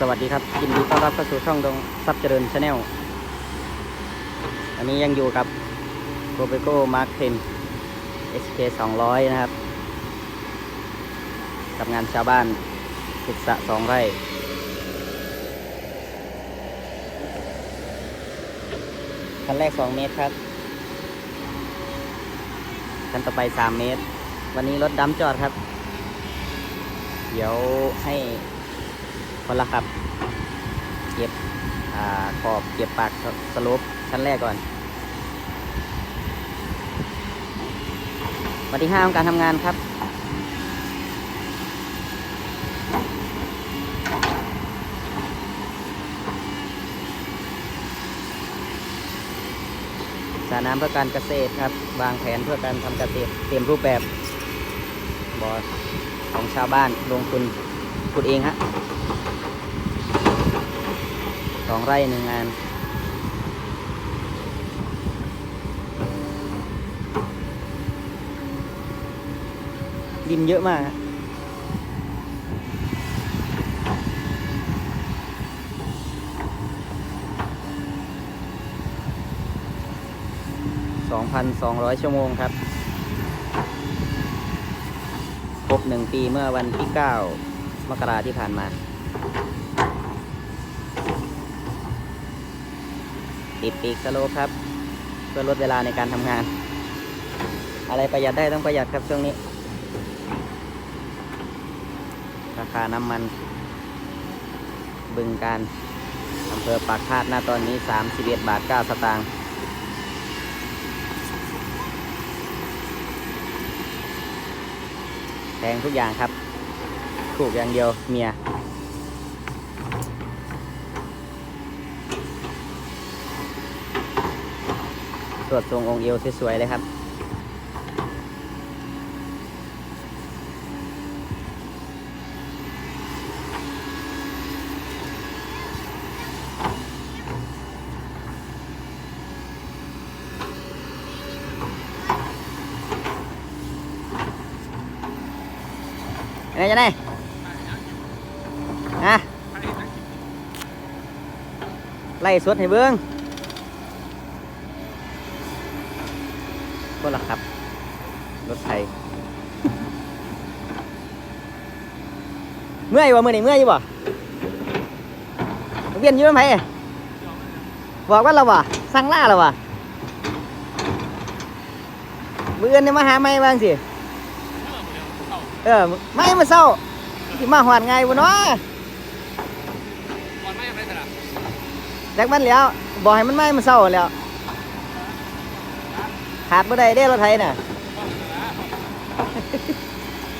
สวัสดีครับยินดีต้อนรับเข้าสู่ช่องดงซับเจริญชาแนลอันนี้ยังอยู่กับโ o เ e โก้มาร์ค10 SK 200 นะครับ กับงานชาวบ้านศึกษะสองไร่คันแรก 2 เมตรครับ คันต่อไป 3 เมตร วันนี้รถดำจอดครับ เดี๋ยวให้ คนละครับ เก็บอ่าขอบเก็บปากสลปชั้นแรกก่อน วันที่ห้าของการทำงานครับสาน้ำเพื่อการเกษตรครับ วางแผนเพื่อการทำเกษตรเต็มรูปแบบบอของชาวบ้านลงทุน ขุดเองฮะสองไร่หนึ่งงาน ดินเยอะมากฮะสองพันสองร้อยชั่วโมงครับ ครบหนึ่งปีเมื่อวันที่ 9 มกราที่ผ่านมา ติดปีกสโลครับ เพื่อลดเวลาในการทำงาน อะไรประหยัดได้ต้องประหยัดครับช่วงนี้ ราคาน้ำมัน บึงการอำเภอปากคาดหน้าตอนนี้ 31 บาท 9 สตางค์แพงทุกอย่างครับ ถูกอย่างเดียวเมียสวดทรงองค์เอวสวยๆเลยครับยังไงจะได้ะไล่สวดให้เบิ้งก็ละครับ รถไทยเมื่อยบ่มื่อนี่เมื่อยอยู่บ่เวียนอยู่ไหมบอกว่าเราบ่สั่งล่าเราบ่มืออนเนี่ยมาหาไม่บ้างสิเออไม่มาเศร้าสิมาหวานไงวะเนาะ ก่อนไม่ยังไงแต่ละ แจ็คมันแล้วบอกให้มันไม่มาเศร้าแล้วขาดบ่ได้เด้รถไทยน่ะ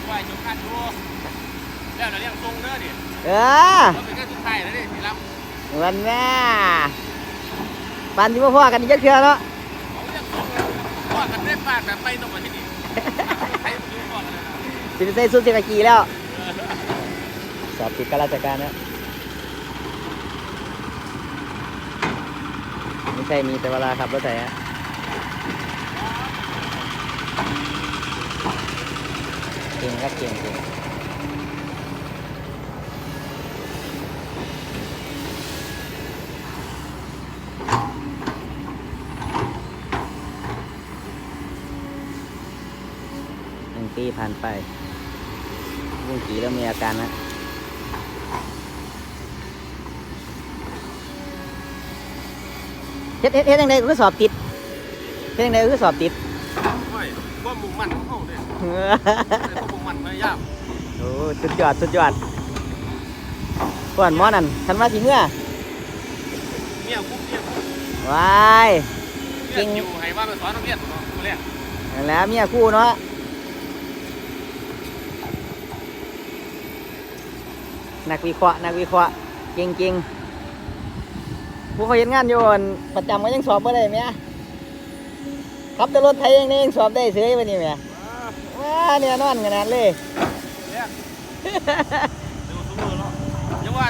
ไหวจบการดูแล้วเราเรียกทรงเด้อดิเออเราเป็นแค่สุดท้ายแล้วดิที่รับวันแม่ปันที่พ่พ่อกันอีกจักเทื่อเนาะเขาเรียกทรงว่ากันได้ปากแบบไปตรงมาที่นี่ใครมาดูก่อนเลยนะสิไปใส่สุดสิกากีแล้วสอบติดข้าราชการนะไม่ ใช่มีแต่เวลาขับรถไถฮะเก่งครับเก่งเก่งหนึ่งปีผ่านไปลุงกีเริ่มมีอาการนะ ฮ็ดเฮ็ดเฮ็ดยังไงก็สอบติดเฮ็ดยังไงก็สอบติดไม่ว่ามุ่งมั่นของเขาเนี่ยแต่เขามุ่งมั่นพยายามโอ้สุดยอดสุดยอดก่อนหมอนั่นฉันว่าสิเมื่อเมียคุ้มเมียคุ้มวายเรียนอยู่ให้ว่าไปสอนนักเรียนเนาะมาเรียนนั่นแหล้วเมียคู่เนาะนักวิเคราะห์นักวิเคราะห์เก่งจริง ผู้เขาเห็นงานอยู่อั่นประจำก็ยังสอบไม่ได้ไหมขับแต่รถไทยเองนี่ยังสอบได้เสยไปนี่แหมว้าเนี่ยนอนขนาดเลยเรียนดูสมือเนาะยังว่า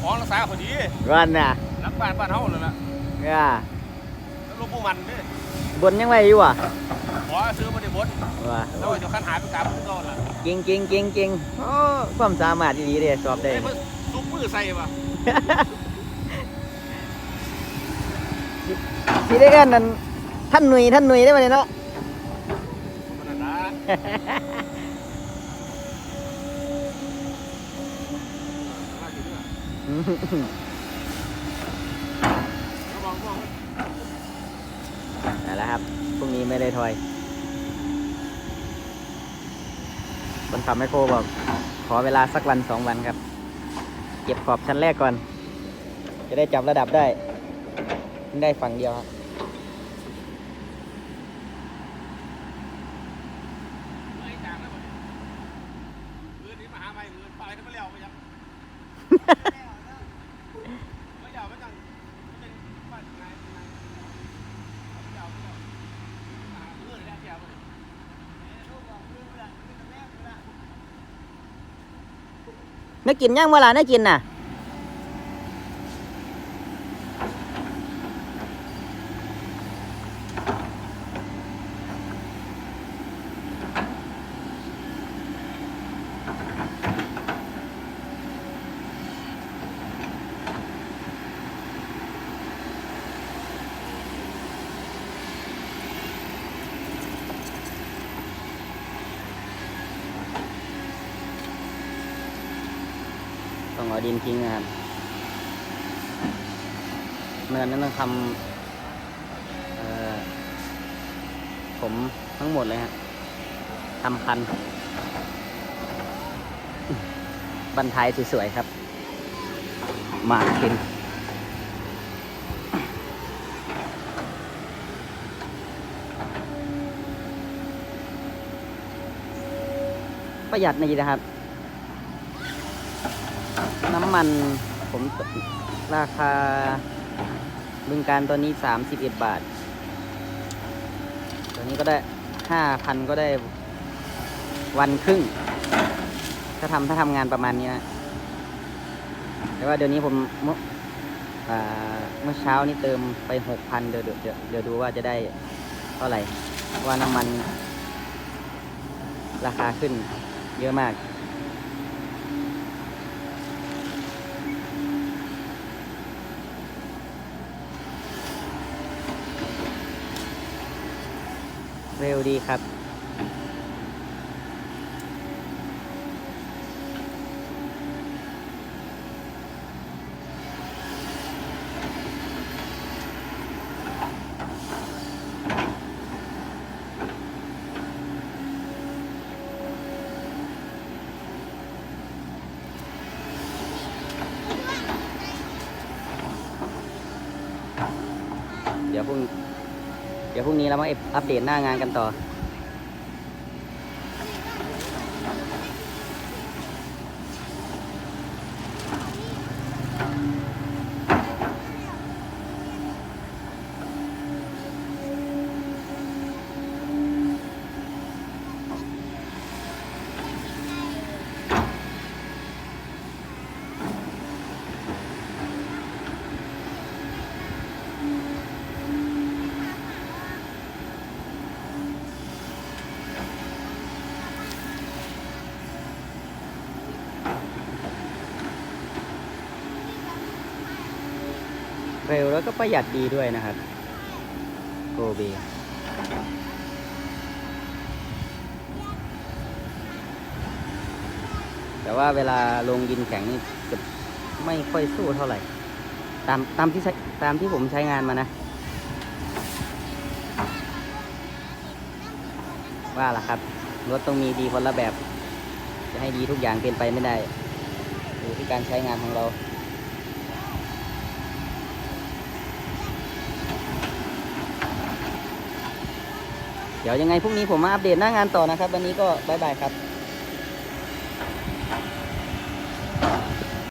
ของรักษาพอดีร้อนน่ะรักบ้านบ้านเฮาเลยล่ะอ่าแล้วลูกผู้มันเนี่ยบนยังไงอยู่อะขอซื้อมาได้บบนว่าแล้วว่าจะคันหายไปกลางพุ่งโดนล่ะเก่งเก่งเก่งเก่งโอ้ความสามารถดีๆเด้สอบได้ไอ้เพิ่นซุปมือใส่ป่ะ สิได้กันนั่นท่านหนุ่ยท่านหนุ่ยได้มาเลยเนาะนั่นแหละครับพรุ่งนี้ไม่ได้ถอยคนขับไมโครบอกขอเวลาสักวันสองวันครับ เก็บขอบชั้นแรกก่อน จะได้จับระดับได้เพิ่งได้ฝั่งเดียวครับ ไม่จางแล้วบ่ มือนี้มาหาไหม่มือไปแล้วไม่เลี้ยวไปยังไม่ยวไม่จังเป็นบ้านไงไงไม่ยวไม่ยวหามือเลยได้เดียวเลยนึกกินย่างเมื่อไหร่นึกกินน่ะ เอาดินทิ้งนะครับเนินนั้นต้องทำผมทั้งหมดเลยฮะทำคัน บันทายสวยๆครับ มาคินประหยัดนี่นะครับ น้ำมันผมราคาบึงการตัวนี้31บาท ตัวนี้ก็ได้5,000ก็ได้วันครึ่ง ถ้าทำถ้าทำงานประมาณนี้นะแต่ว่าเดี๋ยวนี้ผมเมื่อเมื่อเช้านี้เติมไป6,000เดี๋ยวเดี๋ยวเดี๋ยวเดี๋ยวดูว่าจะได้เท่าไหร่ว่าน้ำมัน ราคาขึ้นเยอะมาก เร็วดีครับ เดี๋ยวพรุ่ง ดี๋ยวพรุ่งนี้เรามาอัปเดตหน้างานกันต่อ เร็วแล้วก็ประหยัดดีด้วยนะครับโกเบแต่ว่าเวลาลงดินแข็งนี่จะไม่ค่อยสู้เท่าไหร่ ตามตามที่ใช้ตามที่ผมใช้งานมานะ ว่าล่ะครับรถต้องมีดีคนละแบบ จะให้ดีทุกอย่างเป็นไปไม่ได้อยู่ที่การใช้งานของเรา เดี๋ยวยังไงพรุ่งนี้ผมมาอัปเดตหน้างานต่อนะครับ วันนี้ก็บายบายครับ